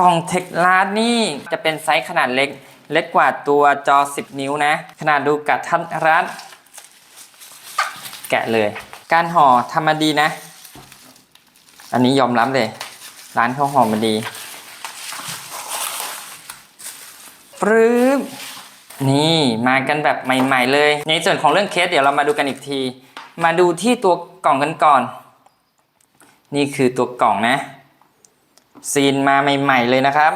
กล่องเทคลาสนี่จะเป็นไซส์ขนาดเล็ก เล็กกว่าตัวจอ 10 นิ้วนะ ขนาดดูกระทัดรัด แกะเลย การห่อทำมาดีนะ อันนี้ยอมรับเลย ร้านเขาห่อมาดีปรึ๊บนี่มากันแบบใหม่ ๆ เลย ในส่วนของเรื่องเคสเดี๋ยวเรามาดูกันอีกที มาดูที่ตัวกล่องกันก่อน นี่คือตัวกล่องนะ ซีนมาใหม่ ๆ เลยนะครับ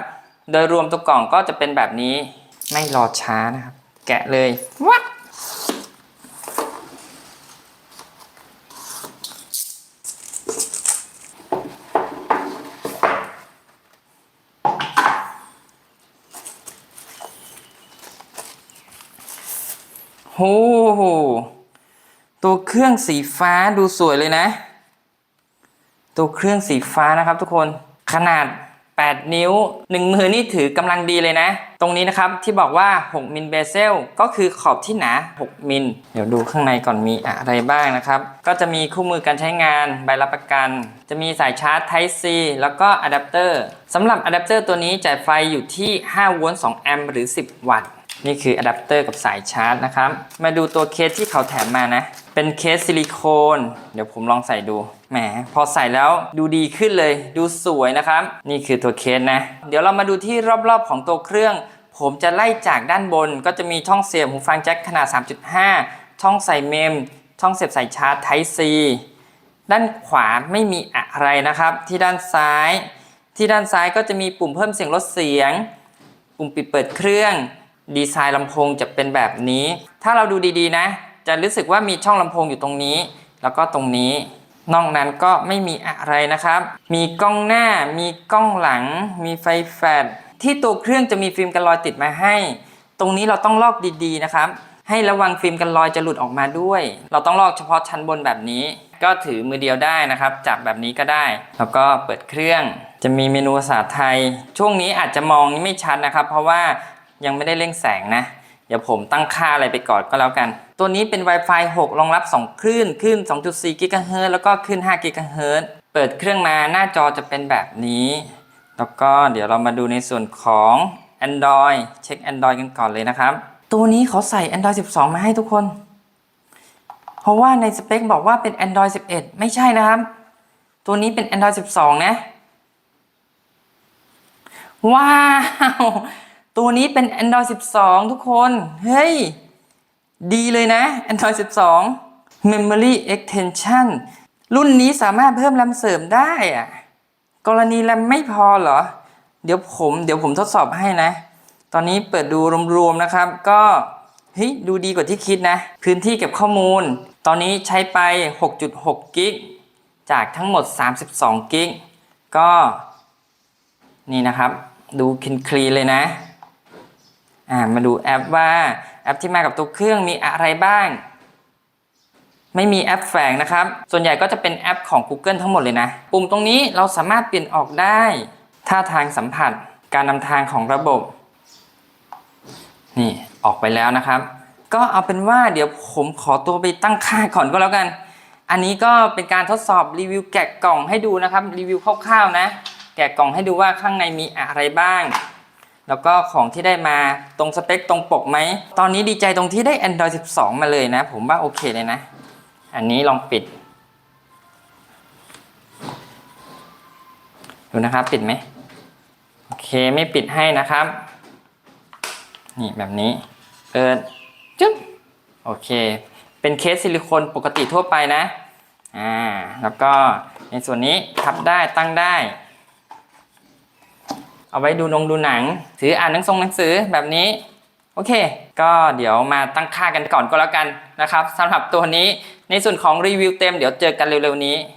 โดยรวมตัวกล่องก็จะเป็นแบบนี้ไม่รอช้านะครับ แกะเลยวัดโอ้โห ตัวเครื่องสีฟ้าดูสวยเลยนะ ตัวเครื่องสีฟ้านะครับทุกคน ขนาด 8 นิ้ว 1 มือนี่ถือกำลังดีเลยนะ ตรงนี้นะครับที่บอกว่า 6 มิลเบเซลก็คือขอบที่หนา 6 มิล เดี๋ยวดูข้างในก่อนมีอะไรบ้างนะครับ ก็จะมีคู่มือการใช้งานใบรับประกัน จะมีสายชาร์จ Type C แล้วก็อะแดปเตอร์สำหรับอะแดปเตอร์ตัวนี้จ่ายไฟอยู่ที่ 5 โวลต์ 2 แอมป์หรือ 10 วัตต์นี่คืออะแดปเตอร์กับสายชาร์จนะครับ มาดูตัวเคสที่เขาแถมมานะ เป็นเคสซิลิโคน เดี๋ยวผมลองใส่ดู แหม พอใส่แล้วดูดีขึ้นเลย ดูสวยนะครับ นี่คือตัวเคสนะ เดี๋ยวเรามาดูที่รอบๆของตัวเครื่อง ผมจะไล่จากด้านบน ก็จะมีช่องเสียบหูฟังแจ็คขนาด 3.5 ช่องใส่เมม ช่องเสียบสายชาร์จ Type C ด้านขวาไม่มีอะไรนะครับ ที่ด้านซ้าย ที่ด้านซ้ายก็จะมีปุ่มเพิ่มเสียงลดเสียง ปุ่มปิดเปิดเครื่อง ดีไซน์ลำโพงจะเป็นแบบนี้ ถ้าเราดูดีๆนะ จะรู้สึกว่ามีช่องลำโพงอยู่ตรงนี้ แล้วก็ตรงนี้ นอกนั้นก็ไม่มีอะไรนะครับ มีกล้องหน้า มีกล้องหลัง มีไฟแฟลชที่ตัวเครื่องจะมีฟิล์มกันรอยติดมาให้ ตรงนี้เราต้องลอกดีๆนะครับ ให้ระวังฟิล์มกันรอยจะหลุดออกมาด้วย เราต้องลอกเฉพาะชั้นบนแบบนี้ ก็ถือมือเดียวได้นะครับ จับแบบนี้ก็ได้ แล้วก็เปิดเครื่อง จะมีเมนูภาษาไทย ช่วงนี้อาจจะมองไม่ชัดนะครับ เพราะว่ายังไม่ได้เร่งแสงนะ เดี๋ยวผมตั้งค่าอะไรไปก่อนก็แล้วกัน ตัวนี้เป็น Wi-Fi 6 รองรับ 2 คลื่น คลื่น 2.4 GHz แล้วก็คลื่น 5 GHz เปิดเครื่องมาหน้าจอจะเป็นแบบนี้ แล้วก็เดี๋ยวเรามาดูในส่วนของ Android เช็ค Android กันก่อนเลยนะครับ ตัวนี้เขาใส่ Android 12 มาให้ทุกคน เพราะว่าในสเปคบอกว่าเป็น Android 11 ไม่ใช่นะครับ ตัวนี้เป็น Android 12 นะ ว้าว ตัวนี้เป็น Android 12 ทุกคน เฮ้ย ดีเลยนะ Android 12 Memory Extension รุ่นนี้สามารถเพิ่มแรมเสริมได้อะกรณีแรมไม่พอเหรอ เดี๋ยวผม เดี๋ยวผมทดสอบให้นะ ตอนนี้เปิดดูรวมๆนะครับ ก็เฮ้ยดูดีกว่าที่คิดนะ พื้นที่เก็บข้อมูล ตอนนี้ใช้ไป 6.6 กิก จากทั้งหมด 32 กิก ก็ นี่นะครับ ดูคินคลีเลยนะ อ่ามาดูแอปว่าแอปที่มากับตัวเครื่องมีอะไรบ้าง ไม่มีแอปแฝงนะครับ ส่วนใหญ่ก็จะเป็นแอปของ Google ทั้งหมดเลยนะ ปุ่มตรงนี้เราสามารถเปลี่ยนออกได้ท่าทางสัมผัส การนำทางของระบบ นี่ออกไปแล้วนะครับ ก็เอาเป็นว่าเดี๋ยวผมขอตัวไปตั้งค่าก่อนก็แล้วกัน อันนี้ก็เป็นการทดสอบรีวิวแกะกล่องให้ดูนะครับรีวิวคร่าวๆนะ แกะกล่องให้ดูว่าข้างในมีอะไรบ้าง แล้วก็ของที่ได้มาตรงสเปคตรงปกไหม ตอนนี้ดีใจตรงที่ได้ Android 12 มาเลยนะ ผมว่าโอเคเลยนะ อันนี้ลองปิด ดูนะครับ ปิดไหม โอเคไม่ปิดให้นะครับ นี่แบบนี้ เปิดจึ๊บ โอเค เป็นเคสซิลิโคนปกติทั่วไปนะ อ่า แล้วก็ในส่วนนี้ทับได้ตั้งได้ เอาไว้ดูนงดูหนัง ถืออ่านหนังทรงหนังสือแบบนี้ โอเค ก็เดี๋ยวมาตั้งค่ากันก่อนก็แล้วกันนะครับสำหรับตัวนี้ในส่วนของรีวิวเต็มเดี๋ยวเจอกันเร็วๆนี้